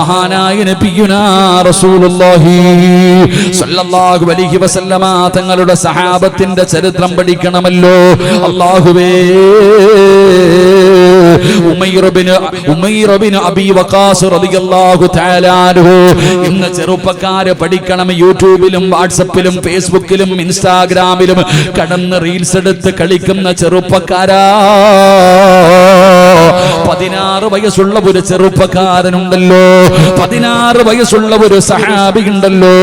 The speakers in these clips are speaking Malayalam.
മഹാനായ തങ്ങളുടെ സഹാബത്തിന്റെ ചരിത്രം പഠിക്കണമല്ലോ. അൻഹു. ഇന്ന് ചെറുപ്പക്കാരെ പഠിക്കണം യൂട്യൂബിലും വാട്സപ്പിലും ഫേസ്ബുക്കിലും ഇൻസ്റ്റാഗ്രാമിലും. കടന്ന് റീൽസ് എടുത്ത് കളിക്കുന്ന ചെറുപ്പക്കാരാ. പതിനാറ് വയസ്സുള്ള ഒരു ചെറുപ്പക്കാരനുണ്ടല്ലോ. പതിനാറ് വയസ്സുള്ള ഒരു സഹാബി ഉണ്ടല്ലോ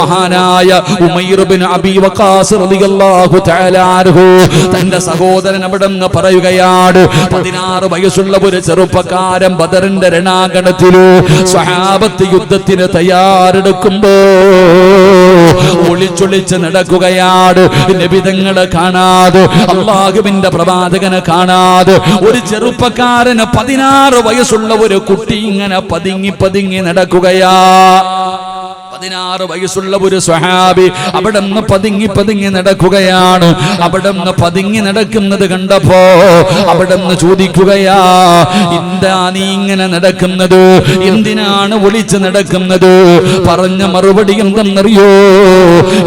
മഹാനായ ഉമൈർ ബിൻ അബീ വഖാസ് റളിയല്ലാഹു തആല അൻഹു തന്റെ സഹോദരൻ അവിടെ നിന്ന് പറയുകയാണ് പതിനാറ് വയസ്സുള്ള ഒരു ചെറുപ്പക്കാരൻ ബദറിന്റെ രണാങ്കണത്തിലു സഹാബത്ത് യുദ്ധത്തിന് തയ്യാറെടുക്കുമ്പോ ഒളിച്ചൊളിച്ച് നടക്കുകയാണ്. നബിതങ്ങളെ കാണാതെ അള്ളാഹുവിന്റെ പ്രവാചകനെ കാണാതെ ഒരു ചെറുപ്പക്കാരന് പതിനാറ് വയസ്സുള്ള ഒരു കുട്ടി ഇങ്ങനെ പതുങ്ങി പതുങ്ങി നടക്കുകയാ. പതിനാറ് വയസ്സുള്ള ഒരു സ്വഹാബി അവിടെ പതുങ്ങി പതുങ്ങി നടക്കുകയാണ്. അവിടെ പതുങ്ങി നടക്കുന്നത് കണ്ടപ്പോ അവിടെ ചോദിക്കുകയാ എന്താ നീ ഇങ്ങനെ നടക്കുന്നത്? എന്തിനാണ് ഒളിച്ച് നടക്കുന്നത്? പറഞ്ഞ മറുപടി എന്തെന്നറിയോ?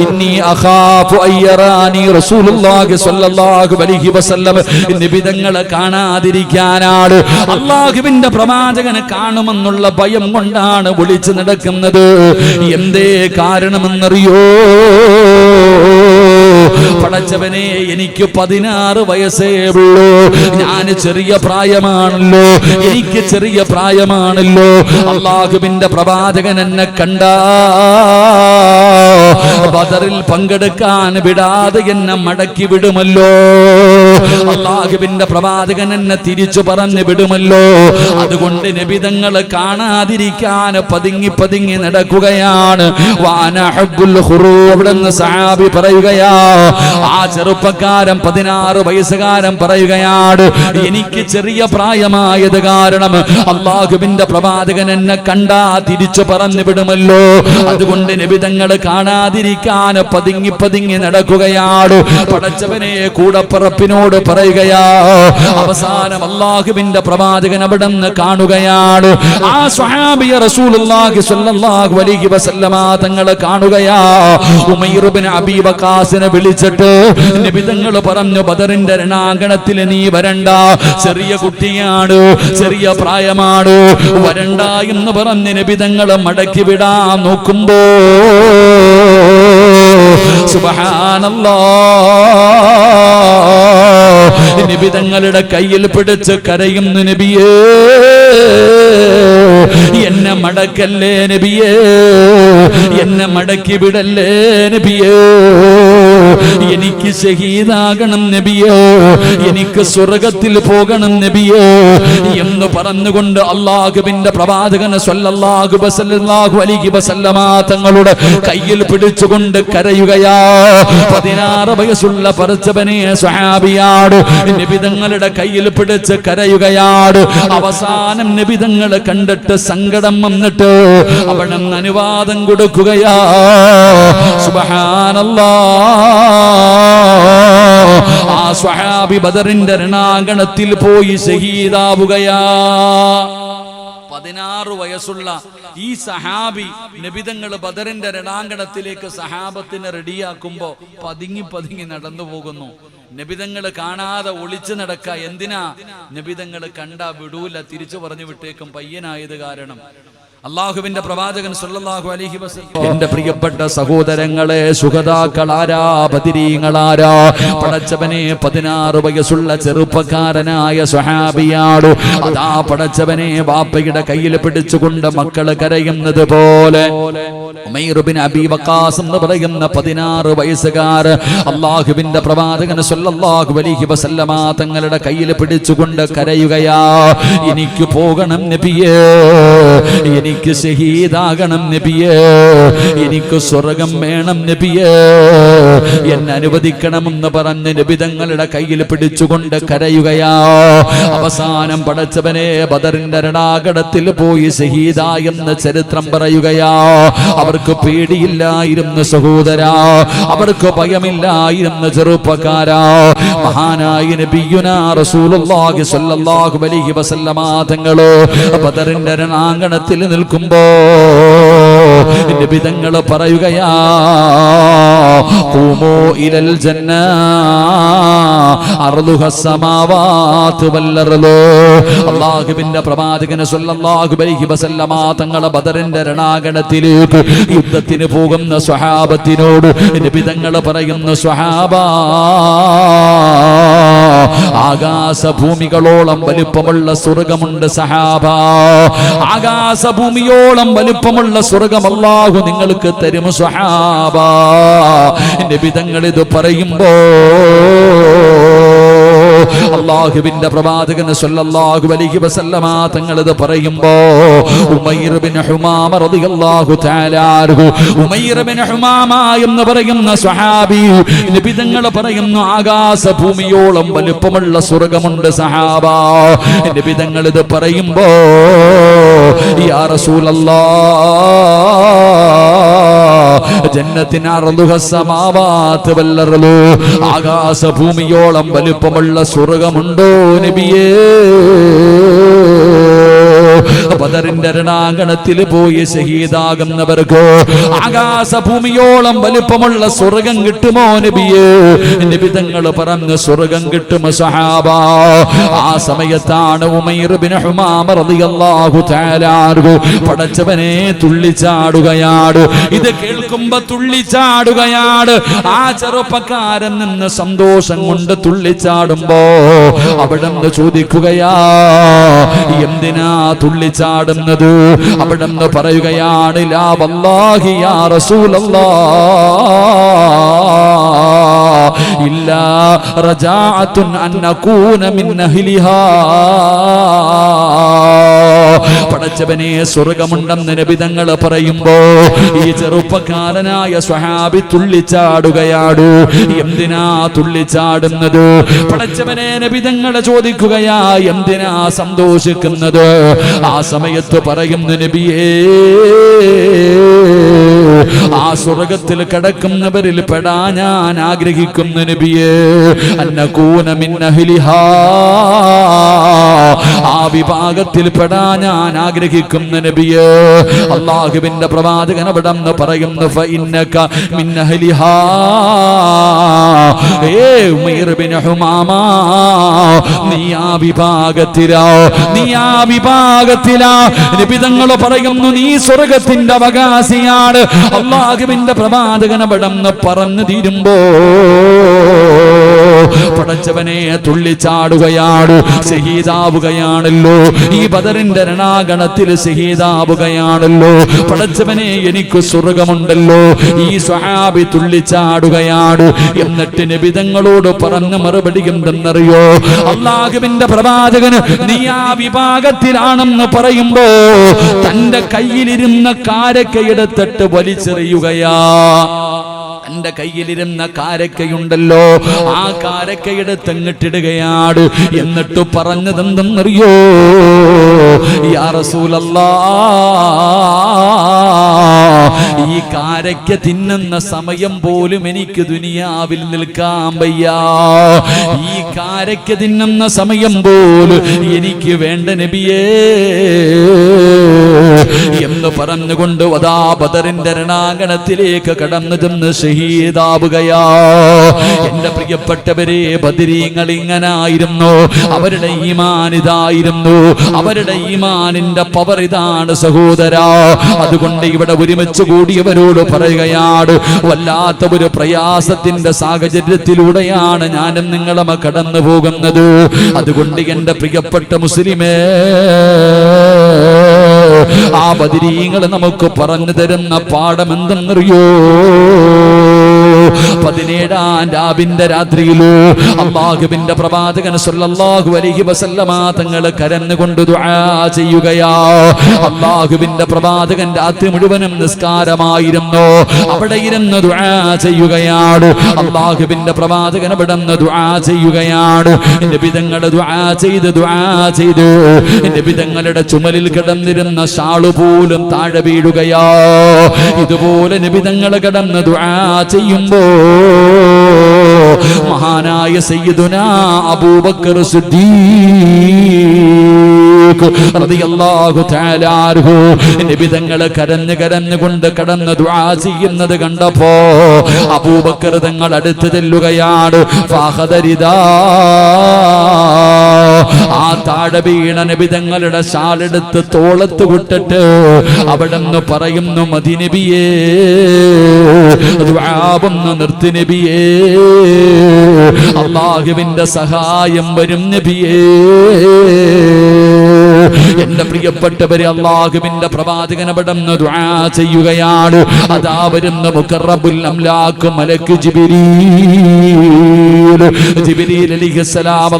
ഇന്നി അഹാഫു അയ്യറാനി റസൂലുള്ളാഹി സ്വല്ലല്ലാഹു അലൈഹി വസല്ലം നിബിതങ്ങളെ കാണാതിരിക്കാനാണ്. അള്ളാഹുവിന്റെ പ്രവാചകനെ കാണുമെന്നുള്ള ഭയം കൊണ്ടാണ് ഒളിച്ച് നടക്കുന്നത്. എന്തേ കാരണമെന്നറിയോ? പടച്ചവനെ എനിക്ക് പതിനാറ് വയസ്സേ ഉള്ളൂ. ഞാൻ ചെറിയ പ്രായമാണല്ലോ. എനിക്ക് ചെറിയ പ്രായമാണല്ലോ. അള്ളാഹുവിന്റെ പ്രവാചകൻ എന്നെ കണ്ട. ബദറിൽ പങ്കെടുക്കാൻ വിടാതെ എന്നെ മടക്കി വിടുമല്ലോ. അള്ളാഹുവിന്റെ പ്രവാചകൻ എന്നെ തിരിച്ചു പറഞ്ഞു വിടുമല്ലോ. അതുകൊണ്ട് നബിതങ്ങളെ കാണാതിരിക്കാൻ പതുങ്ങി പതുങ്ങി നടക്കുകയാണ്. വാനഹബ്ബുൽ ഖുറൂ അവിടുന്ന് സഹാബി പറയുകയാ ആ ചെറുപ്പക്കാരൻ പതിനാറ് വയസ്സുകാരൻ പറയുകയാണ് എനിക്ക് ചെറിയ പ്രായമായത് കാരണം അള്ളാഹുവിന്റെ പ്രവാചകൻ എന്നെ കണ്ടാ തിരിച്ചു പറഞ്ഞു വിടുമല്ലോ. അതുകൊണ്ട് നിബിതങ്ങൾ കാണാതിരിക്കാൻ പതുങ്ങി പതുങ്ങി നടക്കുകയാണ്. പടച്ചവനെ കൂടപ്പറപ്പിനോട് പറയുകയാ അവസാനം അള്ളാഹുവിന്റെ പ്രവാചകൻ അവിടെ നിന്ന് കാണുകയാണ്. ആ സ്വഹാബിയ റസൂലുള്ളാഹി സ്വല്ലല്ലാഹു അലൈഹി വസല്ലമ തങ്ങളെ കാണുകയാ ഉമൈർ ഇബ്നു വിളിച്ചിട്ട് നബി നിബിധങ്ങൾ പറഞ്ഞു ബദറിന്റെ രണാങ്കണത്തിൽ നീ വരണ്ട. ചെറിയ കുട്ടിയാണ് ചെറിയ പ്രായമാണ്. വരണ്ട എന്ന് പറഞ്ഞ് നിബിധങ്ങൾ മടക്കി വിടാൻ നോക്കുമ്പോ നിബിധങ്ങളുടെ കയ്യിൽ പിടിച്ച് കരയുന്നു നബിയേ. എന്നെ മടക്കല്ലേ നബിയേ? എന്നെ മടക്കി വിടല്ലേ നബിയേ? എനിക്ക് ഷഹീദാകണം നബിയോ. എനിക്ക് സ്വർഗത്തിൽ പോകണം നബിയോ. എന്ന് പറഞ്ഞുകൊണ്ട് അള്ളാഹുബിന്റെ പ്രവാചകന് സ്വല്ലാഹു ബസല്ലാഹു വസല്ലമ തങ്ങളുടെ കയ്യിൽ പിടിച്ചുകൊണ്ട് കരയുകയാ. പതിനാറ് വയസ്സുള്ള പറച്ചവനെ സ്വഹാബിയാട് നിബിതങ്ങളുടെ കയ്യിൽ പിടിച്ച് കരയുകയാട്. അവസാനം നിബിതങ്ങൾ കണ്ടിട്ട് സങ്കടം വന്നിട്ട് അവിടെ അനുവാദം കൊടുക്കുകയാ. സുബ്ഹാനല്ലാ. ആ സ്വഹാബി ബദറിന്റെ രണാങ്കണത്തിൽ പോയി ഷഹീദാവുകയാ. പതിനാറ് വയസ്സുള്ള ഈ സഹാബി നബിതങ്ങൾ ബദറിന്റെ രണാങ്കണത്തിലേക്ക് സഹാബത്തിനെ റെഡിയാക്കുമ്പോ പതുങ്ങി പതുങ്ങി നടന്നു പോകുന്നു. നബിതങ്ങൾ കാണാതെ ഒളിച്ചു നടക്ക എന്തിനാ? നബിതങ്ങൾ കണ്ട വിടൂല തിരിച്ചു പറഞ്ഞു വിട്ടേക്കും പയ്യനായത് കാരണം. അള്ളാഹുവിന്റെ പ്രവാചകൻ സല്ലല്ലാഹു അലൈഹി വസല്ലം. എന്റെ പ്രിയപ്പെട്ട സഹോദരങ്ങളെ സുഹതാക്കളാരാ ബദിരീങ്ങളാരാ പടച്ചവനെ പതിനാറ് വയസ്സുള്ള ചെറുപ്പക്കാരനായ സുഹാബിയാടു അതാ പടച്ചവനെ വാപ്പയുടെ കയ്യിൽ പിടിച്ചുകൊണ്ട് മക്കൾ കരയുന്നത് പോലെ. ഉമൈർ ബിൻ അബീ വഖാസ് എന്ന് പറയുന്ന പതിനാറ് വയസ്സുകാർ അള്ളാഹുവിന്റെ പ്രവാചകൻ സല്ലല്ലാഹു അലൈഹി വസല്ലമ തങ്ങളുടെ കയ്യിൽ പിടിച്ചുകൊണ്ട് കരയുകയാ. എനിക്ക് പോകണം നബിയേ എനിക്ക് ഷഹീദാകണം നബിയേ. എനിക്ക് സ്വർഗം വേണം നബിയേ. എന്നെ അനുവദിക്കണമെന്ന് പറഞ്ഞ് നബിതങ്ങളുടെ കയ്യിൽ പിടിച്ചുകൊണ്ട് കരയുകയാ. അവസാനം പടച്ചവനെ ബദറിന്റെ രണാകടത്തിൽ പോയി ഷഹീദായെന്ന് ചരിത്രം പറയുകയാ. അവർക്ക് പേടിയില്ലായിരുന്നു സഹോദരാ. അവർക്ക് ഭയമില്ലായിരുന്നു ചെറുപ്പക്കാരാ. മഹാനായി നബിയുനാ റസൂലുള്ളാഹി സ്വല്ലല്ലാഹു അലൈഹി വസല്ലമ തങ്ങളെ ബദറിന്റെ രണാങ്കണത്തിൽ നിൽക്കുമ്പോ നിബിതങ്ങൾ പറയുകയാ ഖൂമൂ ഇലൽ ജന്ന അല്ലാഹുവിന്റെ പ്രവാചകനെ സല്ലല്ലാഹു അലൈഹി വസല്ലമ തങ്ങളെ ബദറിന്റെ രണാകണത്തിലേക്ക് യുദ്ധത്തിന് പോകുന്ന സ്വഹാബത്തിനോട് നിബിതങ്ങൾ പറയുന്ന സ്വഹാബാ ആകാശഭൂമികളോളം വലുപ്പമുള്ള സ്വർഗമുണ്ട് സഹാബ. ആകാശഭൂമിയോളം വലുപ്പമുള്ള സ്വർഗം അള്ളാഹു നിങ്ങൾക്ക് തരും സ്വഹാബ നിബിതങ്ങൾ ഇത് പറയുമ്പോ അള്ളാഹുവിന്റെ പ്രവാചകന് സല്ലല്ലാഹു അലൈഹി വസല്ലമ തങ്ങൾ ഇത് പറയുമ്പോ ഉമൈർ ബിൻ ഹുമാമ റളിയല്ലാഹു തആല അൻഹു ഉമൈർ ബിൻ ഹുമാമ എന്ന് പറയുന്ന സ്വഹാബി നബി തങ്ങൾ പറയുന്നു ആകാശ ഭൂമിയോളം വലുപ്പമുള്ള സ്വർഗമുണ്ട് സഹാബ. നബി തങ്ങൾ ഇത് പറയുമ്പോ യാ റസൂലല്ലാഹ് ജന്നത്തിന് ആകാശഭൂമിയോളം വലുപ്പമുള്ള സ്വർഗമുണ്ടോ നബിയേ? ബദറിന്റെ രണാങ്കണത്തിൽ പോയി ഷഹീദാകുന്നവർക്ക് ആകാശ ഭൂമിയോളം വലുപ്പമുള്ള സ്വർഗം കിട്ടുമോ നബിയേ? നിബിതങ്ങൾ പറഞ്ഞു സ്വർഗം കിട്ടും സഹാബ. ആ സമയത്താണ് ഉമൈർ ബിൻ ഹുമാമ റളിയല്ലാഹു തആല പടച്ചവനെ തുള്ളിച്ചാടുകയാണ് ഇത് കേൾക്കുമ്പോ തുള്ളിച്ചാടുകയാണ് ആ ചെറുപ്പക്കാരൻ നിന്ന് സന്തോഷം കൊണ്ട് തുള്ളിച്ചാടുമ്പോ അവിടെ നിന്ന് ചോദിക്കുകയാ എന്തിനാ തുള്ളിച്ചാടുന്നത് അവിടെ നിന്ന് പറയുകയാണ് ലാ വല്ലാഹി യാ റസൂലല്ലാ. ഇല്ല റജാഅത്തുൻ അൻ നകൂന മിൻ അഹ്ലിഹാ പടച്ചവനെ സ്വർഗമുണ്ടെന്ന് നബിതങ്ങൾ പറയുമ്പോ ഈ ചെറുപ്പക്കാരനായ സ്വഹാബി തുള്ളിച്ചാടുകയാടു. എന്തിനാ തുള്ളിച്ചാടുന്നത്? പടച്ചവനെ നബിതങ്ങൾ ചോദിക്കുകയാ എന്തിനാ സന്തോഷിക്കുന്നത്? ആ സമയത്ത് പറയുന്നു നബിയേ ആ സ്വർഗത്തിൽ കിടക്കുന്നവരിൽ പെടാ ഞാൻ ആഗ്രഹിക്കുന്നു നബിയേ. ആ വിഭാഗത്തിൽ പെടാ ഞാൻ ആഗ്രഹിക്കുന്ന നബിയേ. അള്ളാഹുവിന്റെ പ്രവാചകൻ അവിടെ നിന്ന് പറയുന്നു ഫഇന്നക ഹുമാമ നീ ആ നീ ആ പറയുന്നു നീ സ്വർഗത്തിന്റെ അവകാശിയാണ്. അള്ളാഹുവിന്റെ പ്രവാചകനപടം പറഞ്ഞു തീരുമ്പോ പടച്ചവനെ തുള്ളിച്ചാടുകയാണ് ഷഹീദാവുകയാണല്ലോ ഈ ബദറിന്റെ രണാഗണത്തിൽ ഷഹീദാവുകയാണല്ലോ പടച്ചവനെ എനിക്ക് സ്വർഗമുണ്ടല്ലോ. ഈ സ്വഹാബി തുള്ളിച്ചാടുകയാണ് എന്നിട്ട് നിബിതങ്ങളോട് പറഞ്ഞ മറുപടി എന്തെന്നറിയോ? അള്ളാഹുവിന്റെ പ്രവാചകന് നീ ആ വിഭാഗത്തിലാണെന്ന് പറയുമ്പോ തന്റെ കയ്യിലിരുന്ന കാരക്കയെടുത്തിട്ട് വലിച്ചെറിയുകയാ. തന്റെ കയ്യിലിരുന്ന കാരക്കയുണ്ടല്ലോ. ആ കാരക്കയുടെ തെങ്ങിട്ടിടുകയാണ് എന്നിട്ട് പറഞ്ഞതെന്തെന്നറിയോ? ഈ കാരക്ക തിന്നുന്ന സമയം പോലും എനിക്ക് ദുനിയാവിൽ നിൽക്കാൻ വയ്യ. ഈ കാരക്ക തിന്നുന്ന സമയം പോലും എനിക്ക് വേണ്ട നബിയേ. എന്ന് പറഞ്ഞുകൊണ്ട് വദാ ബദറിന്റെ രണാങ്കണത്തിലേക്ക് കടന്നു ചെന്ന് ഷഹീദാവുകയാ. എന്റെ പ്രിയപ്പെട്ടവരെ ബദിരീങ്ങൾ ഇങ്ങനായിരുന്നു അവരുടെ ഈമാൻ ഇതായിരുന്നു. അവരുടെ ഈമാനിന്റെ പവർ ഇതാണ് സഹോദര. അതുകൊണ്ട് ഇവിടെ ഒരുമിച്ച് കൂടിയവരോട് പറയുകയാണ് വല്ലാത്ത ഒരു പ്രയാസത്തിന്റെ സാഹചര്യത്തിലൂടെയാണ് ഞാനും നിങ്ങളമ്മ കടന്നു പോകുന്നത് അതുകൊണ്ട് എന്റെ പ്രിയപ്പെട്ട മുസ്ലിമേ ആ ബദിരീങ്ങൾ നമുക്ക് പറഞ്ഞു തരുന്ന പാഠം എന്തെന്നറിയോ പതിനേഴാം രാബിന്റെ രാത്രിയിൽ അള്ളാഹുബിന്റെ പ്രവാചകൻ സല്ലല്ലാഹു അലൈഹി വസല്ലമ തങ്ങൾ കരന്നുകൊണ്ട് ദുആ ചെയ്യുകയാ. അള്ളാഹുബിന്റെ പ്രവാചകൻ രാത്രി മുഴുവനും നിസ്കാരമായിരുന്നു. അവിടെ ഇരുന്ന് ദുആ ചെയ്യുകയാണ്. അള്ളാഹുബിന്റെ പ്രവാചകൻ അവിടെ നിന്ന് ദുആ ചെയ്യുകയാണ്. നബിതങ്ങൾ ദുആ ചെയ്ത് ദുആ ചെയ്തു. നബിതങ്ങളുടെ ചുമലിൽ കിടന്നിരുന്ന ഷാൾ പോലും താഴെ വീഴുകയാ. ഇതുപോലെ നിബിതങ്ങൾ കിടന്ന് ദുആ ചെയ്യുമ്പോ മഹാനായ സയ്യിദുന അബൂബക്കർ സിദ്ദീഖ് ഫറൂഖ് റളിയല്ലാഹു തആല അൻഹു. നബി തങ്ങൾ കരഞ്ഞു കരഞ്ഞുകൊണ്ട് കടന്ന് ദുആ ചെയ്യുന്നത് കണ്ടപ്പോ അബൂബക്കർ തങ്ങൾ അടുത്ത് ചെല്ലുകയാണ്. ആ താഴെ വീണ നബി തങ്ങളുടെ ഷാളെടുത്ത് തോളത്ത് വിട്ടിട്ട് അവിടെ നിന്ന് പറയുന്നു മതിനബിയേ നിർത്തി നബിയേ. അള്ളാഹുവിന്റെ സഹായം വരും നബിയേ. എന്റെ പ്രിയപ്പെട്ടവരെ അള്ളാഹുവിന്റെ പ്രവാചകൻ അവിടെ ദുആ ചെയ്യുകയാണ്. അതാ വരുന്ന മുഖറബുൽ അംലാക്ക് മലക്ക് അലിഹിസ്സലാം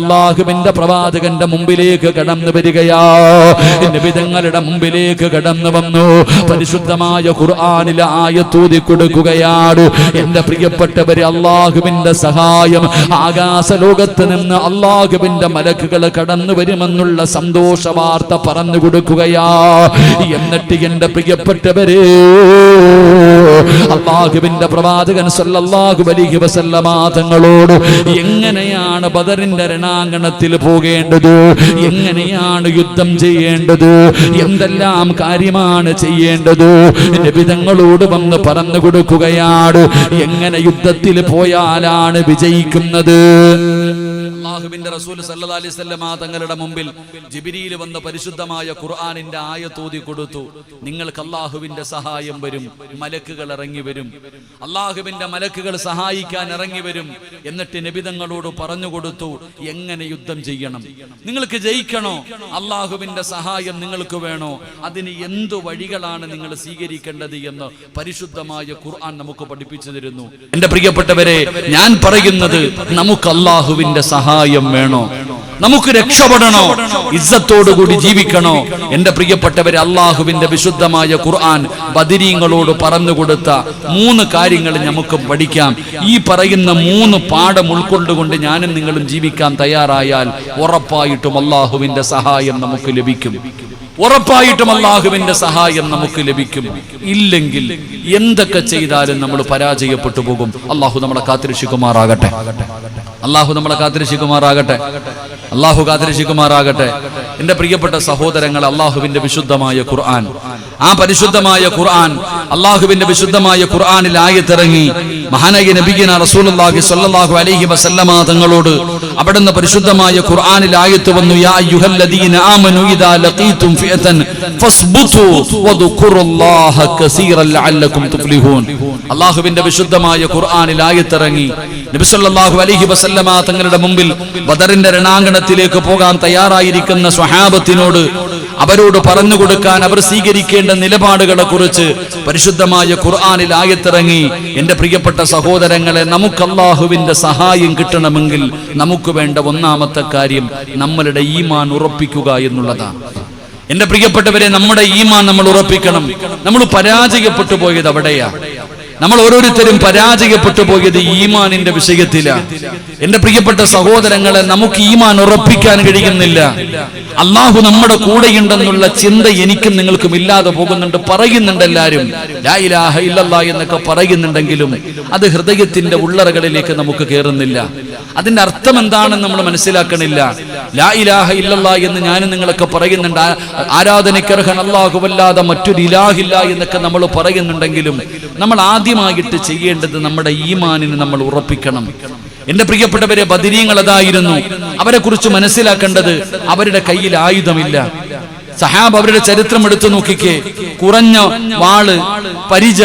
പ്രവാചകന്റെ മുമ്പിലേക്ക് കടന്നു വരികയാ. നിബിതങ്ങളുടെ മുമ്പിലേക്ക് കടന്നു വന്നു. പരിശുദ്ധമായ ഖുർആനിലെ ആയത്തൂതി കൊടുക്കുകയാണ്. എന്റെ പ്രിയപ്പെട്ടവരെ അള്ളാഹുവിന്റെ സഹായം ആകാശ ലോകത്ത് നിന്ന് അള്ളാഹുവിന്റെ മലക്കുകൾ കടന്നു വരുമെന്നുള്ള സന്തോഷ വാർത്ത പറഞ്ഞു കൊടുക്കുകയാ. എന്നിട്ട് എന്റെ പ്രിയപ്പെട്ടവരെ അള്ളാഹുവിന്റെ പ്രവാചകൻ സല്ലല്ലാഹു അലൈഹി വസല്ലമ തങ്ങളോട് എങ്ങനെയാണ് ബദറിന്റെ രണാങ്കണത്തിൽ പോകേണ്ടത്? എങ്ങനെയാണ് യുദ്ധം ചെയ്യേണ്ടത്? എന്തെല്ലാം കാര്യമാണ് ചെയ്യേണ്ടത്? നബിതങ്ങളോട് വന്ന് പറഞ്ഞു കൊടുക്കുകയാണ്. എങ്ങനെ യുദ്ധത്തിൽ പോയാലാണ് വിജയിക്കുന്നത്? അള്ളാഹുവിന്റെ റസൂൽ സല്ലല്ലാഹി അലൈഹി വസല്ലമ തങ്ങളുടെ മുമ്പിൽ ജിബ്രീൽ വന്ന് പരിശുദ്ധമായ ഖുർആനിന്റെ ആയത്തോതി കൊടുത്തു. നിങ്ങൾക്ക് അള്ളാഹുവിന്റെ സഹായം വരും മലക്കുകൾ ഇറങ്ങി വരും. അള്ളാഹുവിന്റെ മലക്കുകൾ സഹായിക്കാൻ ഇറങ്ങി വരും. എന്നിട്ട് നിബിതങ്ങളോട് പറഞ്ഞു കൊടുത്തു എങ്ങനെ യുദ്ധം ചെയ്യണം? നിങ്ങൾക്ക് ജയിക്കണോ? അള്ളാഹുവിന്റെ സഹായം നിങ്ങൾക്ക് വേണോ? അതിന് എന്തു വഴികളാണ് നിങ്ങൾ സ്വീകരിക്കേണ്ടത് എന്ന് പരിശുദ്ധമായ ഖുർആൻ നമുക്ക് പഠിപ്പിച്ചു തരുന്നു. എന്റെ പ്രിയപ്പെട്ടവരെ ഞാൻ പറയുന്നത് നമുക്ക് അള്ളാഹുവിന്റെ സഹായം വേണോ? നമുക്ക് രക്ഷപ്പെടണോ? ഇജ്ജത്തോടുകൂടി ജീവിക്കണോ? എന്റെ പ്രിയപ്പെട്ടവരെ അള്ളാഹുവിന്റെ വിശുദ്ധമായ ഖുർആൻ ബദിരീങ്ങളോട് പറഞ്ഞുകൊടുത്ത മൂന്ന് കാര്യങ്ങൾ നമുക്ക് പഠിക്കാം. ഈ പറയുന്ന മൂന്ന് പാഠം ഉൾക്കൊണ്ടുകൊണ്ട് ഞാനും നിങ്ങളും ജീവിക്കാൻ തയ്യാറായാൽ ഉറപ്പായിട്ടും അള്ളാഹുവിന്റെ സഹായം നമുക്ക് ലഭിക്കും. ഉറപ്പായിട്ടും അള്ളാഹുവിന്റെ സഹായം നമുക്ക് ലഭിക്കും. ഇല്ലെങ്കിൽ എന്തൊക്കെ ചെയ്താലും നമ്മൾ പരാജയപ്പെട്ടു പോകും. അള്ളാഹു നമ്മളെ കാത്തിരക്ഷിക്കുമാറാകട്ടെ. അള്ളാഹു നമ്മളെ കാത്തിരക്ഷിക്കുമാറാകട്ടെ. അള്ളാഹു കാത്തിരക്ഷിക്കുമാറാകട്ടെ എന്റെ പ്രിയപ്പെട്ട സഹോദരങ്ങൾ അള്ളാഹുവിന്റെ വിശുദ്ധമായ ഖുർആൻ. ആ പരിശുദ്ധമായ ഖുർആൻ അള്ളാഹുവിന്റെ വിശുദ്ധമായ ഖുർആനിൽ ആയത്തിറങ്ങി മഹാനഗി നബിഗിന റസൂലുള്ളാഹി സ്വല്ലല്ലാഹു അലൈഹി വസല്ലമ തങ്ങളോട് അവിടുന്ന് പരിശുദ്ധമായ ഖുർആനിൽ ആയത്ത് വന്നു യാ ഇദാ ലഖീതും വദുകുറുല്ലാഹ കസീറൻ തുഫ്ലിഹൂൻ. അള്ളാഹുവിന്റെ വിശുദ്ധമായ ഖുർആനിൽ ആയത്തിറങ്ങി നബി അലഹി വസല്ലമ തങ്ങളുടെ മുമ്പിൽ ബദറിന്റെ രണാങ്കണത്തിലേക്ക് പോകാൻ തയ്യാറായിരിക്കുന്ന സ്വഹാബത്തിനോട് അവരോട് പറഞ്ഞു കൊടുക്കാൻ അവർ സ്വീകരിക്കേണ്ട നിലപാടുകളെ കുറിച്ച് പരിശുദ്ധമായ ഖുർആാനിൽ ആയത്തിറങ്ങി എന്റെ പ്രിയപ്പെട്ട സഹോദരങ്ങളെ നമുക്ക് അള്ളാഹുവിന്റെ സഹായം കിട്ടണമെങ്കിൽ നമുക്ക് വേണ്ട ഒന്നാമത്തെ കാര്യം നമ്മളുടെ ഈമാൻ ഉറപ്പിക്കുക എന്നുള്ളതാണ്. എന്റെ പ്രിയപ്പെട്ടവരെ നമ്മുടെ ഈമാൻ നമ്മൾ ഉറപ്പിക്കണം. നമ്മൾ പരാജയപ്പെട്ടു പോയത് അവിടെയാ. നമ്മൾ ഓരോരുത്തരും പരാജയപ്പെട്ടു പോയത് ഈമാനിന്റെ വിഷയത്തിലാണ് എന്റെ പ്രിയപ്പെട്ട സഹോദരങ്ങളെ നമുക്ക് ഈമാൻ ഉറപ്പിക്കാൻ കഴിയുന്നില്ല. അള്ളാഹു നമ്മുടെ കൂടെയുണ്ടെന്നുള്ള ചിന്ത എനിക്കും നിങ്ങൾക്കും ഇല്ലാതെ പോകുന്നുണ്ട്. പറയുന്നുണ്ട് ഇല്ലല്ലാ എന്നൊക്കെ പറയുന്നുണ്ടെങ്കിലും അത് ഹൃദയത്തിന്റെ ഉള്ളറകളിലേക്ക് നമുക്ക് കയറുന്നില്ല അതിന്റെ അർത്ഥം എന്താണെന്ന് നമ്മൾ മനസ്സിലാക്കണില്ല. ലാ ഇലാഹ ഇല്ലല്ലാ എന്ന് ഞാനും നിങ്ങളൊക്കെ പറയുന്നുണ്ട്. ആരാധനയ്ക്കർഹൻ അല്ലാഹുവല്ലാതെ മറ്റൊരു ഇലാഹില്ല എന്നൊക്കെ നമ്മൾ പറയുന്നുണ്ടെങ്കിലും നമ്മൾ ആദ്യമായിട്ട് ചെയ്യേണ്ടത് നമ്മുടെ ഈമാനിന് നമ്മൾ ഉറപ്പിക്കണം. എന്റെ പ്രിയപ്പെട്ടവരെ ബദിരീങ്ങൾ അതായിരുന്നു. അവരെ കുറിച്ച് മനസ്സിലാക്കേണ്ടത് അവരുടെ കയ്യിൽ ആയുധമില്ല. സഹാബ് അവരുടെ ചരിത്രം എടുത്തു നോക്കിക്കേ. കുറഞ്ഞ വാൾ പരിച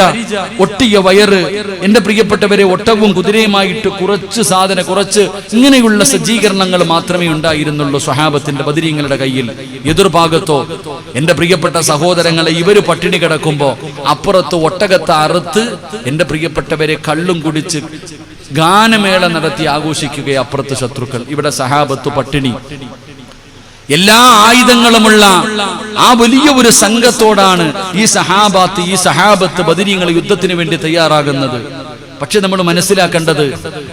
ഒട്ടിയ വയറ് എന്റെ പ്രിയപ്പെട്ടവരെ ഒട്ടവും കുതിരയുമായിട്ട് കുറച്ച് സാധന കുറച്ച് ഇങ്ങനെയുള്ള സജ്ജീകരണങ്ങൾ മാത്രമേ ഉണ്ടായിരുന്നുള്ളൂ സഹാബത്തിന്റെ ബദിരീങ്ങളുടെ കയ്യിൽ. എതിർഭാഗത്തോ എന്റെ പ്രിയപ്പെട്ട സഹോദരങ്ങളെ ഇവർ പട്ടിണി കിടക്കുമ്പോ അപ്പുറത്ത് ഒട്ടകത്തെ അറുത്ത് എന്റെ പ്രിയപ്പെട്ടവരെ കള്ളും കുടിച്ച് ഗാനമേള നടത്തി ആഘോഷിക്കുക അപ്പുറത്ത് ശത്രുക്കൾ. ഇവിടെ സഹാബത്ത് പട്ടിണി. എല്ലാ ആയുധങ്ങളുമുള്ള ആ വലിയ ഒരു സംഘത്തോടാണ് ഈ സഹാബാത്ത് ഈ സഹാബത്ത് ബദിരീങ്ങൾ യുദ്ധത്തിന് വേണ്ടി തയ്യാറാകുന്നത്. പക്ഷെ നമ്മൾ മനസ്സിലാക്കേണ്ടത്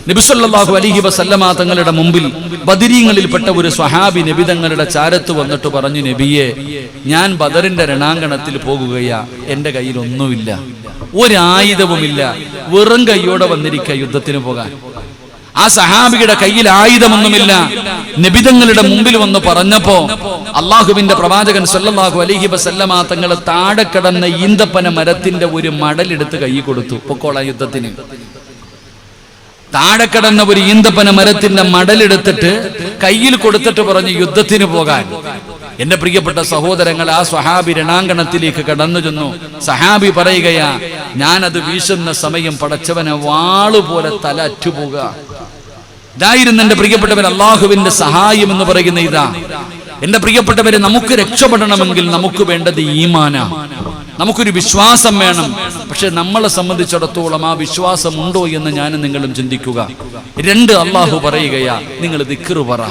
നബിസല്ലാഹു അലിഹി വസല്ലമ തങ്ങളുടെ മുമ്പിൽ ബദിരീങ്ങളിൽപ്പെട്ട ഒരു സ്വഹാബി നബി തങ്ങളുടെ ചാരത്ത് വന്നിട്ട് പറഞ്ഞു നബിയെ ഞാൻ ബദറിന്റെ രണാങ്കണത്തിൽ പോകുകയാ. എന്റെ കയ്യിൽ ഒന്നുമില്ല ഒരായുധവുമില്ല വെറും കൈയോടെ വന്നിരിക്കുക യുദ്ധത്തിന് പോകാൻ. ആ സഹാബിയുടെ കയ്യിൽ ആയുധമൊന്നുമില്ല. നിബിതങ്ങളുടെ മുമ്പിൽ വന്ന് പറഞ്ഞപ്പോ അള്ളാഹുവിന്റെ പ്രവാചകൻ സല്ലാഹു അലഹി വസല്ലമ തങ്ങൾ താഴെ കിടന്ന ഈന്തപ്പന മരത്തിന്റെ ഒരു മടലെടുത്ത് കൈ കൊടുത്തു. പൊക്കോള യുദ്ധത്തിന്. താഴെ കിടന്ന ഒരു ഈന്തപ്പന മരത്തിന്റെ മടലെടുത്തിട്ട് കയ്യിൽ കൊടുത്തിട്ട് പറഞ്ഞു യുദ്ധത്തിന് പോകാൻ. എന്റെ പ്രിയപ്പെട്ട സഹോദരങ്ങൾ ആ സഹാബി രണാങ്കണത്തിലേക്ക് കടന്നു ചെന്നു. സഹാബി പറയുകയാ ഞാനത് വീശുന്ന സമയം പടച്ചവനെ വാളുപോലെ തല അറ്റുപോകുക. ഇതായിരുന്നു എന്റെ പ്രിയപ്പെട്ടവർ അള്ളാഹുവിന്റെ സഹായം എന്ന് പറയുന്ന ഇതാ. എന്റെ പ്രിയപ്പെട്ടവരെ നമുക്ക് രക്ഷപ്പെടണമെങ്കിൽ നമുക്ക് വേണ്ടത് ഈമാന. നമുക്കൊരു വിശ്വാസം വേണം. പക്ഷെ നമ്മളെ സംബന്ധിച്ചിടത്തോളം ആ വിശ്വാസം ഉണ്ടോ എന്ന് ഞാനും നിങ്ങളും ചിന്തിക്കുക. രണ്ട് അള്ളാഹു പറയുകയാ നിങ്ങൾ ദിക്കറ് പറ.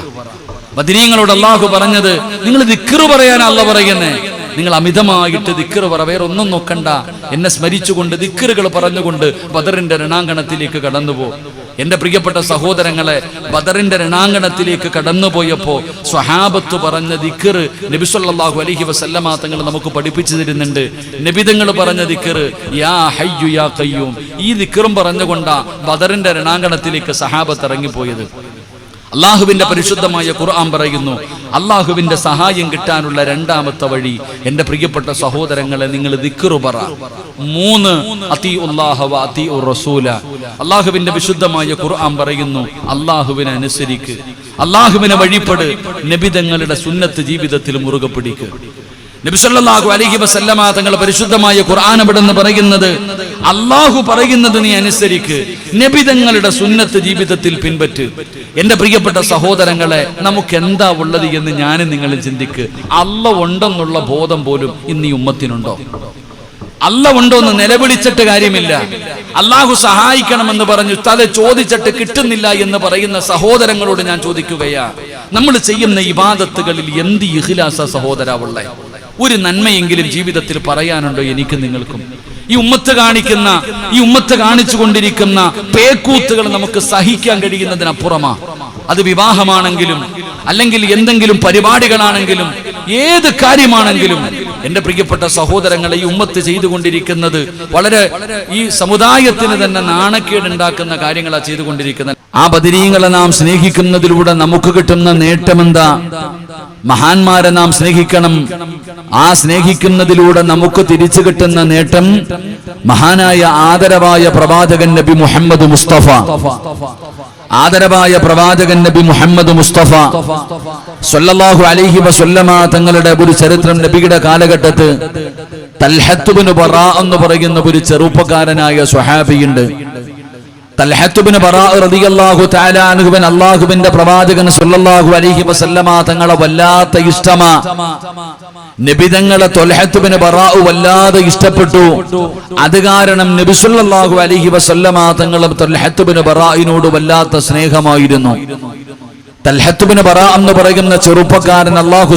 ബദിനീങ്ങളോട് അള്ളാഹു പറഞ്ഞത് നിങ്ങൾ ദിക്കറ് പറയാൻ അല്ല പറയുന്നേ. നിങ്ങൾ അമിതമായിട്ട് ദിക്കറ് പറ വേറെ ഒന്നും നോക്കണ്ട. എന്നെ സ്മരിച്ചുകൊണ്ട് ദിക്കറുകൾ പറഞ്ഞുകൊണ്ട് ബദറിന്റെ രണാങ്കണത്തിലേക്ക് കടന്നുപോ. എന്റെ പ്രിയപ്പെട്ട സഹോദരങ്ങളെ ബദറിന്റെ രണാങ്കണത്തിലേക്ക് കടന്നുപോയപ്പോ സ്വഹാബത്ത് പറഞ്ഞ ദിക്കർ നബിസ്വല്ലാഹു അലഹി വസല്ലമ തങ്ങൾ നമുക്ക് പഠിപ്പിച്ചു തരുന്നുണ്ട്. നബിതങ്ങൾ പറഞ്ഞ ദിക്കർ യാ ഹയ്യു യാ കയ്യൂം ഈ ദിക്കറും പറഞ്ഞുകൊണ്ടാ ബദറിന്റെ രണാങ്കണത്തിലേക്ക് സഹാബത്ത് ഇറങ്ങിപ്പോയത്. അള്ളാഹുവിന്റെ പരിശുദ്ധമായ ഖുർആൻ പറയുന്നു അള്ളാഹുവിന്റെ സഹായം കിട്ടാനുള്ള രണ്ടാമത്തെ വഴി എന്റെ പ്രിയപ്പെട്ട സഹോദരങ്ങളെ നിങ്ങൾ പറ. മൂന്ന് അതി ഉല്ലാഹവ അതി റസൂല. അള്ളാഹുവിന്റെ വിശുദ്ധമായ ഖുർആൻ പറയുന്നു അള്ളാഹുവിനെ അനുസരിക്ക്. അള്ളാഹുവിനെ വഴിപ്പെട് നബിതങ്ങളുടെ സുന്നത്ത് ജീവിതത്തിൽ മുറുകെ പിടിക്ക്. നബിസല്ലാഹു അലഹി വസല്ലമ തങ്ങൾ പരിശുദ്ധമായ ഖുർആൻ എന്ന് പറയുന്നത് അള്ളാഹു പറയുന്നത് നീ അനുസരിക്ക്. നബിതങ്ങളുടെ സുന്നത്ത് ജീവിതത്തിൽ പിൻപറ്റ്. എന്റെ പ്രിയപ്പെട്ട സഹോദരങ്ങളെ നമുക്ക് എന്താ ഉള്ളത് എന്ന് ഞാൻ നിങ്ങൾ ചിന്തിക്ക്. അല്ല ഉണ്ടെന്നുള്ള ബോധം പോലും ഇന്ന് ഈ ഉമ്മത്തിനുണ്ടോ? അല്ല ഉണ്ടോ എന്ന് നിലവിളിച്ചിട്ട് കാര്യമില്ല. അള്ളാഹു സഹായിക്കണമെന്ന് പറഞ്ഞു തല ചോദിച്ചിട്ട് കിട്ടുന്നില്ല എന്ന് പറയുന്ന സഹോദരങ്ങളോട് ഞാൻ ചോദിക്കുകയാ. നമ്മൾ ചെയ്യുന്ന ഇബാദത്തുകളിൽ എന്ത് ഇഖിലാസ സഹോദരാവുള്ളേ ഒരു നന്മയെങ്കിലും ജീവിതത്തിൽ പറയാനുണ്ടോ എനിക്ക് നിങ്ങൾക്കും? ഈ ഉമ്മത്ത് കാണിക്കുന്ന ഈ ഉമ്മത്ത് കാണിച്ചു കൊണ്ടിരിക്കുന്ന പേക്കൂത്തുകൾ നമുക്ക് സഹിക്കാൻ കഴിയുന്നതിനപ്പുറമാ. അത് വിവാഹമാണെങ്കിലും അല്ലെങ്കിൽ എന്തെങ്കിലും പരിപാടികളാണെങ്കിലും ഏത് കാര്യമാണെങ്കിലും എന്റെ പ്രിയപ്പെട്ട സഹോദരങ്ങളെ ഈ ഉമ്മത്ത് ചെയ്തുകൊണ്ടിരിക്കുന്നത് വളരെ ഈ സമുദായത്തിന് തന്നെ നാണക്കേടുണ്ടാക്കുന്ന കാര്യങ്ങളാണ് ചെയ്തുകൊണ്ടിരിക്കുന്നത്. ആ ബദരീങ്ങളെ നാം സ്നേഹിക്കുന്നതിലൂടെ നമുക്ക് കിട്ടുന്ന നേട്ടമെന്താ? മഹാന്മാരെ നാം സ്നേഹിക്കണം. ആ സ്നേഹിക്കുന്നതിലൂടെ നമുക്ക് തിരിച്ചു കിട്ടുന്ന നേട്ടം മഹാനായ ആദരവായ പ്രവാചകൻ നബി മുഹമ്മദ് മുസ്തഫ. ആദരവായ പ്രവാചകൻ നബി മുഹമ്മദ് മുസ്തഫ. സല്ലല്ലാഹു അലൈഹി വസല്ലമ തങ്ങളുടെ ഒരു ചരിത്രം നബിയുടെ കാലഘട്ടത്ത്. തൽഹത്തുബിന് പറ എന്ന് പറയുന്ന ഒരു ചെറുപ്പക്കാരനായ സ്വഹാബിയുണ്ട്. പ്രവാചകൻ വസല്ലമ തങ്ങളെ ഇഷ്ടമാ. ഇഷ്ടപ്പെട്ടു. അത് കാരണം നബി സല്ലല്ലാഹു അലൈഹി വസല്ലമ തങ്ങളും തൊലഹത്തുബിന് ബറായിനോട് വല്ലാത്ത സ്നേഹമായിരുന്നു. തൽഹത്തുബിന് ബറ എന്ന് പറയുന്ന ചെറുപ്പക്കാരൻ അള്ളാഹു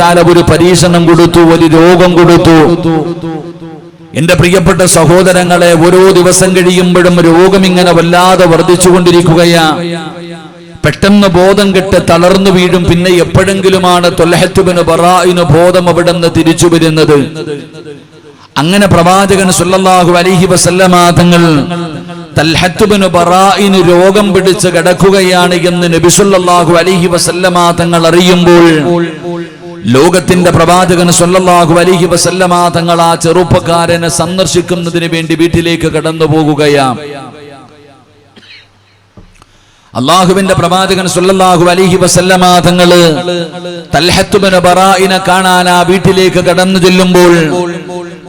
തആല ഒരു പരീക്ഷണം കൊടുത്തു ഒരു രോഗം കൊടുത്തു. എന്റെ പ്രിയപ്പെട്ട സഹോദരങ്ങളെ ഓരോ ദിവസം കഴിയുമ്പോഴും രോഗം ഇങ്ങനെ വല്ലാതെ വർദ്ധിച്ചുകൊണ്ടിരിക്കുകയാ. പെട്ടെന്ന് ബോധം കെട്ട് തളർന്നു വീഴും. പിന്നെ എപ്പോഴെങ്കിലുമാണ് തൊല്ലഹത്തുബിന് ബറായിന് ബോധം അവിടെ നിന്ന് തിരിച്ചു വരുന്നത്. അങ്ങനെ പ്രവാചകൻ സുല്ലാഹു അലൈഹി വസല്ലമ തങ്ങൾ തൽഹത്തുബിന് ബറായിന് രോഗം പിടിച്ച് കിടക്കുകയാണ് എന്ന് നബിസുല്ലാഹു അലൈഹി വസല്ലമ തങ്ങൾ അറിയുമ്പോൾ ലോകത്തിന്റെ പ്രവാചകൻ സല്ലല്ലാഹു അലിഹി വസല്ലമാ തങ്ങൾ ആ ചെറുപ്പക്കാരനെ സന്ദർശിക്കുന്നതിന് വേണ്ടി വീട്ടിലേക്ക് കടന്നു പോകുകയാ അള്ളാഹുവിന്റെ പ്രവാചകൻ സുല്ലാഹു അലിഹി വസല്ലമ തങ്ങൾ തൽഹത്തുബിന് ബറായിനെ കാണാൻ ആ വീട്ടിലേക്ക് കടന്നു ചെല്ലുമ്പോൾ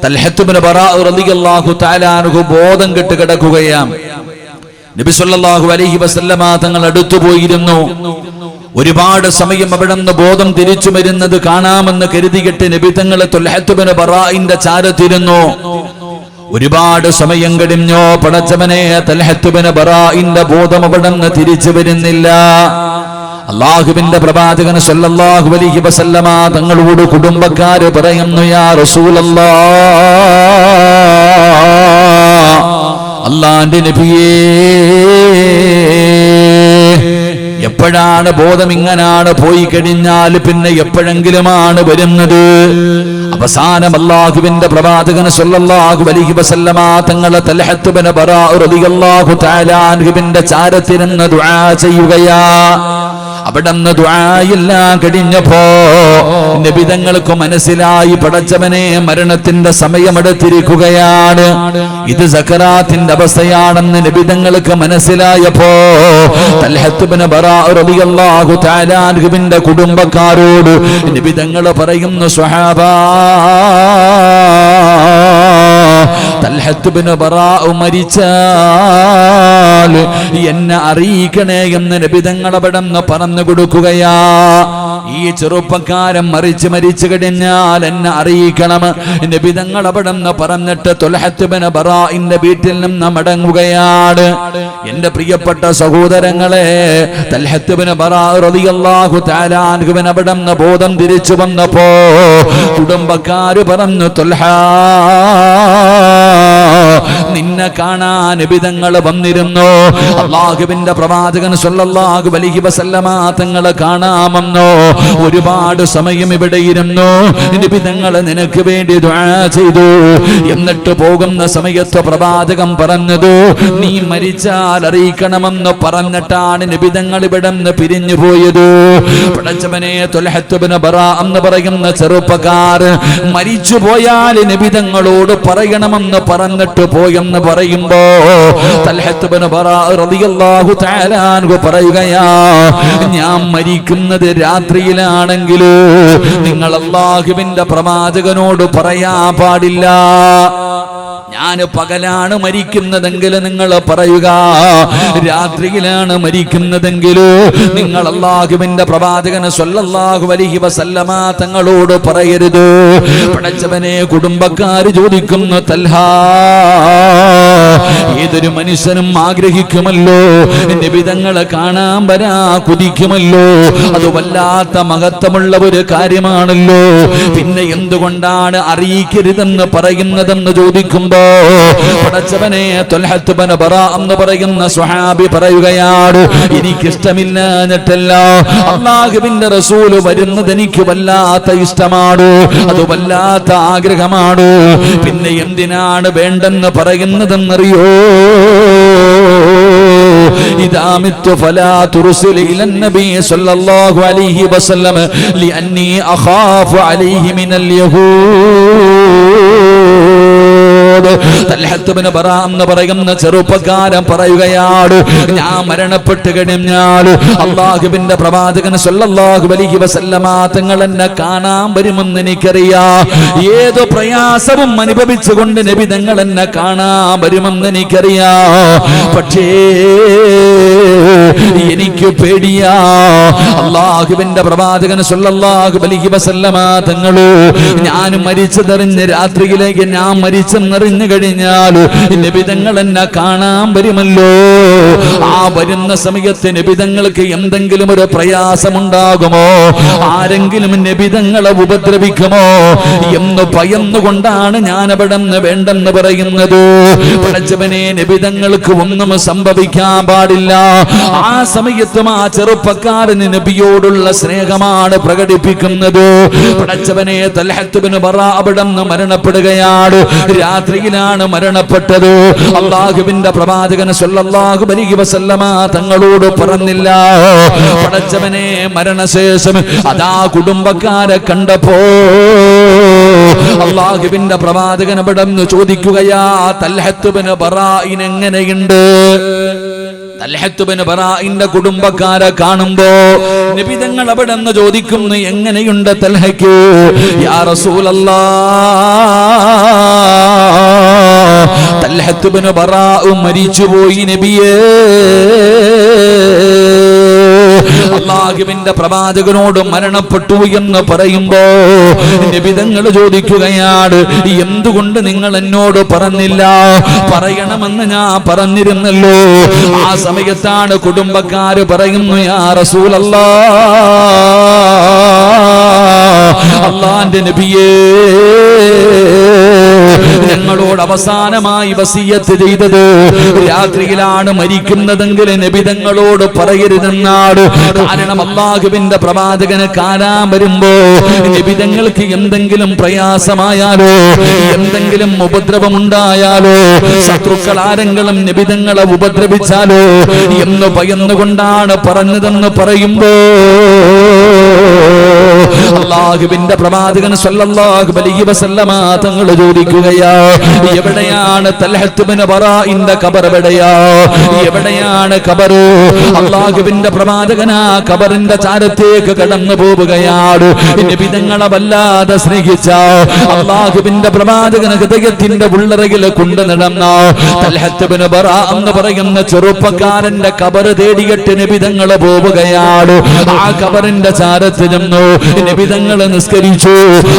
തൽഹത്തുബിന് ബറാഹു താലാനുഹു ബോധം കെട്ട് കിടക്കുകയാണ്. നബി സല്ലല്ലാഹു അലൈഹി വസല്ലമ തങ്ങൾ അടുത്തു പോയിരുന്നു ഒരുപാട് സമയം അവിടെ നിന്ന് ബോധം തിരിച്ചു വരുന്നത് കാണാമെന്ന് കരുതിയിട്ട് നബി തങ്ങളെ തൊല്ലഹത്തുബിന് ബറായിന്റെ ചാരത്തിരുന്നു ഒരുപാട് സമയം കഴിഞ്ഞോ പടച്ചവനെ തൽഹത്തുബിന് ബറായിന്റെ ബോധം അവിടെ നിന്ന് തിരിച്ചു വരുന്നില്ല അള്ളാഹുവിന്റെ പ്രവാചകൻ സല്ലല്ലാഹു അലൈഹി വസല്ലമ തങ്ങളോട് കുടുംബക്കാര് പറയുന്നു യാ റസൂലല്ലാ അള്ളാന്റെ നബിയേ എപ്പോഴാണ് ബോധം ഇങ്ങനാണ് പോയി കഴിഞ്ഞാൽ പിന്നെ എപ്പോഴെങ്കിലുമാണ് വരുന്നത്? അവസാനം അള്ളാഹുവിന്റെ പ്രവാചകൻ സല്ലല്ലാഹു അലൈഹി വസല്ലമ തങ്ങളെ തൽഹത്ത് ബിൻ ബറാ റളിയല്ലാഹു തആല അൻഹുവിന്റെ ചാരത്തിരുന്ന് ദുആ ചെയ്യുകയാ. അവിടുന്ന് ദുആയെല്ലാം കഴിഞ്ഞപ്പോ നബിതങ്ങൾക്ക് മനസ്സിലായി പടച്ചവനെ മരണത്തിന്റെ സമയമെടുത്തിരിക്കുകയാണ്. ഇത് സക്കറാത്തിന്റെ അവസ്ഥയാണെന്ന് നബിതങ്ങൾക്ക് മനസ്സിലായപ്പോ തആല കുടുംബക്കാരോട് നബിതങ്ങൾ പറയുന്നു സ്വഹാബാ മരിച്ചാൽ എന്നെ അറിയിക്കണേ എന്ന് നബി അവിടെ നിന്ന് പറഞ്ഞു കൊടുക്കുകയാ. ഈ ചെറുപ്പക്കാരൻ മറിച്ച് മരിച്ചു കഴിഞ്ഞാൽ എന്നെ അറിയിക്കണം. നബിതങ്ങൾ അവിടെ നിന്ന് പറഞ്ഞിട്ട് തൊലഹത്ത് ബിൻ ബറാഇന്റെ വീട്ടിൽ നിന്ന് മടങ്ങുകയാണ്. എന്റെ പ്രിയപ്പെട്ട സഹോദരങ്ങളെ തൽഹത്ത് ബറാഹു ബറാ റളിയല്ലാഹു തആല അൻഹുവിന് അവിടെ നിന്ന് ബോധം തിരിച്ചു വന്നപ്പോ കുടുംബക്കാര് പറഞ്ഞു തൊൽഹാ ah നിന്നെ കാണാൻ വിധങ്ങൾ വന്നിരുന്നു. അള്ളാഹുവിന്റെ പ്രവാചകൻ സല്ലല്ലാഹു അലൈഹി വസല്ലമ തങ്ങളെ കാണാമെന്നോ? ഒരുപാട് സമയം ഇവിടെ ഇരുന്നു. നിബിധങ്ങൾ നിനക്ക് വേണ്ടി ചെയ്തു. എന്നിട്ട് പോകുന്ന സമയത്ത് പ്രവാചകം പറഞ്ഞത് നീ മരിച്ചാൽ അറിയിക്കണമെന്ന് പറഞ്ഞിട്ടാണ് നിബിധങ്ങൾ ഇവിടെ നിന്ന് പിരിഞ്ഞു പോയത്. പടച്ചവനെ തൊലഹത്തുബിന് പറ എന്ന് പറയുന്ന ചെറുപ്പക്കാർ മരിച്ചു പോയാൽ നിബിധങ്ങളോട് പറയണമെന്ന് പറഞ്ഞിട്ട് പോയെന്ന് പറയുമ്പോ പറയുകയാ ഞാൻ മരിക്കുന്നത് രാത്രിയിലാണെങ്കിലോ? നിങ്ങൾ അള്ളാഹുവിന്റെ പ്രവാചകനോട് പറയാ പാടില്ല. ഞാൻ പകലാണ് മരിക്കുന്നതെങ്കിൽ നിങ്ങൾ പറയുക. രാത്രിയിലാണ് മരിക്കുന്നതെങ്കിൽ നിങ്ങൾ അള്ളാഹുവിന്റെ പ്രവാചകന് സ്വല്ലല്ലാഹു അലൈഹി വസല്ലമ തങ്ങളോട് പറയരുത്. പടച്ചവനെ കുടുംബക്കാര് ചോദിക്കുന്നു തൽഹാ ഏതൊരു മനുഷ്യനും ആഗ്രഹിക്കുമല്ലോ നിബിതങ്ങളെ കാണാൻ വരാ കുതിക്കുമല്ലോ അത് വല്ലാത്ത മഹത്വമുള്ള ഒരു കാര്യമാണല്ലോ. പിന്നെ എന്തുകൊണ്ടാണ് അറിയിക്കരുതെന്ന് പറയുന്നതെന്ന് ചോദിക്കുമ്പോ പടച്ചവനെ തൊൽഹത്ത് ബന ബറ എന്ന് പറയുന്ന സ്വഹാബി പറയുകയാണ് എനിക്കിഷ്ടമില്ല എന്നിട്ടല്ല അള്ളാഹുവിന്റെ റസൂല് വരുന്നത് എനിക്ക് വല്ലാത്ത ഇഷ്ടമാണ് അത് വല്ലാത്ത ആഗ്രഹമാണ് പിന്നെ എന്തിനാണ് വേണ്ടെന്ന് പറയുന്നതെന്നറിയോ إذا مت فلا ترسل إلى النبي صلى الله عليه وسلم لأني أخاف عليه من اليهود ബറാ എന്ന് പറയുന്ന ചെറുപ്പക്കാരൻ പറയുകയാണ് ഞാൻ മരണപ്പെട്ട് കഴിഞ്ഞാൽ അള്ളാഹുബിന്റെ പ്രവാചകൻ സല്ലല്ലാഹു അലൈഹി വസല്ലമ തങ്ങൾ എന്നെ കാണാൻ വരുമെന്ന് എനിക്കറിയാ. ഏത് പ്രയാസവും അനുഭവിച്ചുകൊണ്ട് നബി തങ്ങൾ എന്നെ കാണാൻ വരുമെന്ന് എനിക്കറിയാ. പക്ഷേ എനിക്ക് പേടിയാ. അള്ളാഹുബിന്റെ പ്രവാചകൻ സല്ലല്ലാഹു അലൈഹി വസല്ലമ തങ്ങൾ ഞാൻ മരിച്ചതറിഞ്ഞ് രാത്രിയിലേക്ക് ഞാൻ മരിച്ചെന്നറിഞ്ഞു കഴിഞ്ഞാൽ നിബിതങ്ങൾ എന്നെ കാണാൻ വരുമല്ലോ. ആ വരുന്ന സമയത്ത് നിബിതങ്ങൾക്ക് എന്തെങ്കിലും ഒരു പ്രയാസമുണ്ടാകുമോ? ആരെങ്കിലും നിബിതങ്ങളെ ഉപദ്രവിക്കുമോ? എന്ന് ഭയന്നുകൊണ്ടാണ് ഞാൻ അവിടെ നിന്ന് വേണ്ടെന്ന് പറയുന്നത്. പടച്ചവനെ നിബിതങ്ങൾക്ക് ഒന്നും സംഭവിക്കാൻ പാടില്ല. ആ സമയത്തും ആ ചെറുപ്പക്കാരന് നബിയോടുള്ള സ്നേഹമാണ് പ്രകടിപ്പിക്കുന്നത്. പടച്ചവനെ തലഹത്തുവിന് പറ അവിടെ നിന്ന് മരണപ്പെടുകയാണ് രാത്രിയിലാണ് മരണപ്പെട്ടത്. അള്ളാഹുവിന്റെ പ്രവാചകൻ സല്ലല്ലാഹു അലൈഹി വസല്ലമ തങ്ങളോട് പറഞ്ഞില്ല. പടച്ചവനെ മരണശേഷം അതാ കുടുംബക്കാരെ കണ്ടപ്പോ അള്ളാഹുവിന്റെ പ്രവാചകൻ അവിടെ ചോദിക്കുകയാ തൽഹത്തുബിന് ഇനെങ്ങനെയുണ്ട് തൽഹത്തുബിന് ബറായിന്റെ കുടുംബക്കാരെ കാണുമ്പോ നിബിതങ്ങൾ അവിടെ നിന്ന് ചോദിക്കുന്നു എങ്ങനെയുണ്ട് തൽഹയ്ക്ക്? യാ റസൂലല്ലാ തൽഹത്തുബിന് ബറാഉ മരിച്ചുപോയി നബിയേ. അള്ളാഹുവിന്റെ പ്രവാചകനോട് മരണപ്പെട്ടു എന്ന് പറയുമ്പോ നിബിതങ്ങൾ ചോദിക്കുകയാണ് എന്തുകൊണ്ട് നിങ്ങൾ എന്നോട് പറഞ്ഞില്ല? പറയണമെന്ന് ഞാൻ പറഞ്ഞിരുന്നല്ലോ. ആ സമയത്താണ് കുടുംബക്കാര് പറയുന്നു യാ റസൂലല്ലാ അള്ളാന്റെ നബിയേ ഞങ്ങളോട് അവസാനമായി വസീയത്ത് ചെയ്തത്. രാത്രിയിലാണ് മരിക്കുന്നതെങ്കിൽ നബിതങ്ങളോട് പറയരുതെന്നാണ്. കാരണം അള്ളാഹുവിന്റെ പ്രവാചകന് കാണാൻ വരുമ്പോ നബിതങ്ങൾക്ക് എന്തെങ്കിലും പ്രയാസമായാലോ എന്തെങ്കിലും ഉപദ്രവമുണ്ടായാലോ ശത്രുക്കൾ ആരെങ്കിലും നിബിതങ്ങളെ ഉപദ്രവിച്ചാലോ എന്ന് ഭയന്നുകൊണ്ടാണ് പറഞ്ഞതെന്ന് പറയുമ്പോ അള്ളാഹുവിന്റെ പ്രവാചകൻ സല്ലല്ലാഹു അലൈഹി വസല്ലമ തങ്ങൾ ചോദിക്കുകയാ എവിടെയാണ് ഖബർ എവിടെയാ? എവിടെയാണ് ഖബർ അള്ളാഹുവിന്റെ പ്രവാചകനാ ഖബറിന്റെ ചാരത്തേക്ക് കടന്നു പോവുകയാണ്. നിബിതങ്ങളെ വല്ലാതെ സ്നേഹിച്ച. അള്ളാഹുവിന്റെ പ്രവാചകന ഹൃദയത്തിന്റെ ഉള്ളറകിൽ കൊണ്ടു നടന്ന. തൽഹത്ത് ബിൻ ബറാ എന്ന് പറയുന്ന ചെറുപ്പക്കാരന്റെ കബറ് തേടിയിട്ട് നിബിതങ്ങൾ പോവുകയാണ്. ആ കബറിന്റെ ചാരത്ത് നിന്നു. നിബിതങ്ങൾ നിസ്കരിച്ചു.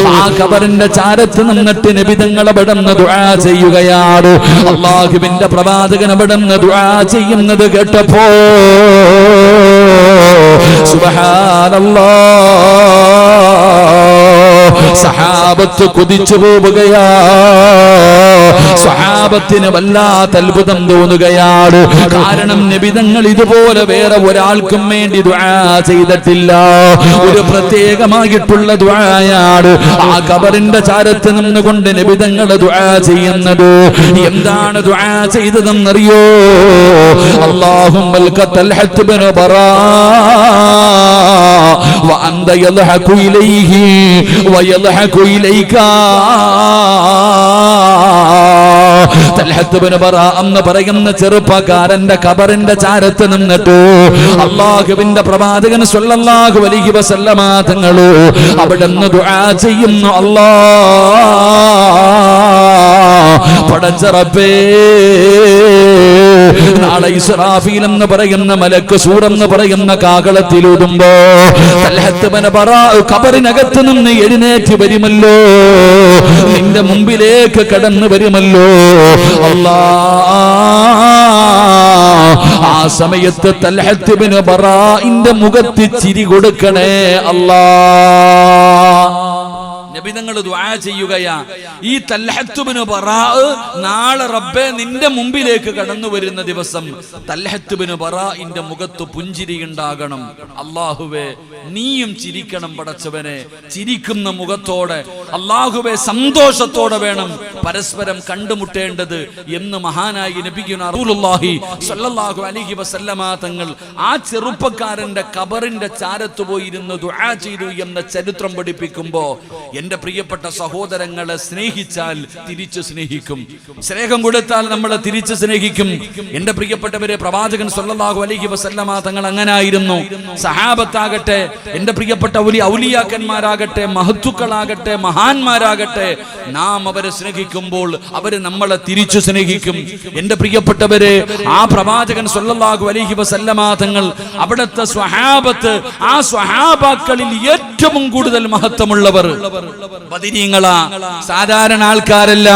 ആ കബറിന്റെ ചാരത്ത് നിന്നിട്ട് നിബിതങ്ങളെ പെടുന്ന ദുആ ചെയ്യുകയാണ് അള്ളാഹുവിന്റെ പ്രവാചകൻ വിടന്ന് ദുആ ചെയ്യുന്നത് കേട്ടപ്പോ സുബ്ഹാനല്ലാഹ് സഹാബത്ത് കുതിച്ചു പോവുകയാ. സഹാബത്തിന് വല്ലാത്ത അത്ഭുതം തോന്നുകയാണ് കാരണം നിബിതങ്ങൾ ഇതുപോലെ വേറെ ഒരാൾക്കും വേണ്ടി ദുആ ചെയ്തിട്ടില്ല ഒരു പ്രത്യേകമായിട്ടുള്ള ദുആയാണ് ആ കബറിന്റെ ചാരത്ത് നിന്നുകൊണ്ട് നിബിതങ്ങൾ ദുആ ചെയ്യുന്നത് എന്താണ് ദുആ ചെയ്തതെന്നറിയോ അല്ലാഹുമ്മ തൽഹത്ത് ബിൻ ബറാ وأنت يضحك إليه ويضحك إليك തൽഹത്ത് ബിൻ ബറാ എന്ന് പറയുന്ന ചെറുപ്പക്കാരന്റെ കബറിന്റെ ചാരത്ത് നിന്നിട്ട്. അള്ളാഹുവിന്റെ പ്രവാചകൻ അലൈഹി വസല്ലമ തങ്ങളോ അവിടുന്ന് ദുആ ചെയ്യുന്നു. അല്ലാ പടച്ചറപ്പേ നാളെ ഇസ്രാഫീൽ എന്ന് പറയുന്ന മലക്ക് സൂറെന്ന് പറയുന്ന കാകളത്തിലൂതുമ്പോ ഖബറിനകത്ത് നിന്ന് എഴുന്നേറ്റ് വരുമല്ലോ. നിന്റെ മുമ്പിലേക്ക് കടന്നു വരുമല്ലോ. അല്ലാ. ആ സമയത്ത് തൽഹത്തിബിന് ബറാഇന്റെ മുഖത്ത് ചിരി കൊടുക്കണേ. അല്ലാ. നബിതങ്ങൾ ദുആ ചെയ്യുകയാ. ഈ തല്ലഹത്തുബിന് പറാ നാളെ റബ്ബെ നിന്റെ മുമ്പിലേക്ക് കടന്നു വരുന്ന ദിവസം തൽഹത്തുബിന് ബറാഇന്റെ മുഖത്ത് പുഞ്ചിരി ഉണ്ടാകണം. അള്ളാഹുവേ നീയും ചിരിക്കണം പടച്ചവനെ. ചിരിക്കുന്ന മുഖത്തോടെ അള്ളാഹുവെ സന്തോഷത്തോടെ വേണം പരസ്പരം കണ്ടുമുട്ടേണ്ടത് എന്ന് മഹാനായി സ്വല്ലല്ലാഹു അലൈഹി വസല്ലമ തങ്ങൾ ആ ചെറുപ്പക്കാരന്റെ കബറിന്റെ ചാരത്ത് പോയിരുന്ന് ദുആ ചെയ്തു എന്ന ചരിത്രം പഠിപ്പിക്കുമ്പോ എന്റെ പ്രിയപ്പെട്ട സഹോദരങ്ങളെ സ്നേഹിച്ചാൽ തിരിച്ചു സ്നേഹിക്കും. സ്നേഹം കൊടുത്താൽ നമ്മളെ തിരിച്ചു സ്നേഹിക്കും. എന്റെ പ്രിയപ്പെട്ടവരെ പ്രവാചകൻ സ്വല്ലല്ലാഹു അലൈഹി വസല്ലമ തങ്ങൾ അങ്ങനായിരുന്നു. സഹാബത്താകട്ടെ എന്റെ പ്രിയപ്പെട്ട ഔലി ഔലിയാക്കന്മാരാകട്ടെ മഹത്തുക്കളാകട്ടെ മഹാന്മാരാകട്ടെ നാം അവരെ സ്നേഹിക്കുമ്പോൾ അവർ നമ്മളെ തിരിച്ചു സ്നേഹിക്കും. എന്റെ പ്രിയപ്പെട്ടവരെ ആ പ്രവാചകൻ സ്വല്ലല്ലാഹു അലൈഹി വസല്ലമ തങ്ങൾ അവിടുത്തെ സ്വഹാബത്ത് ആ സ്വഹാബാക്കളിൽ ഏറ്റവും കൂടുതൽ മഹത്വമുള്ളവർ. ബദിരീങ്ങളാ സാധാരണ ആൾക്കാരല്ല.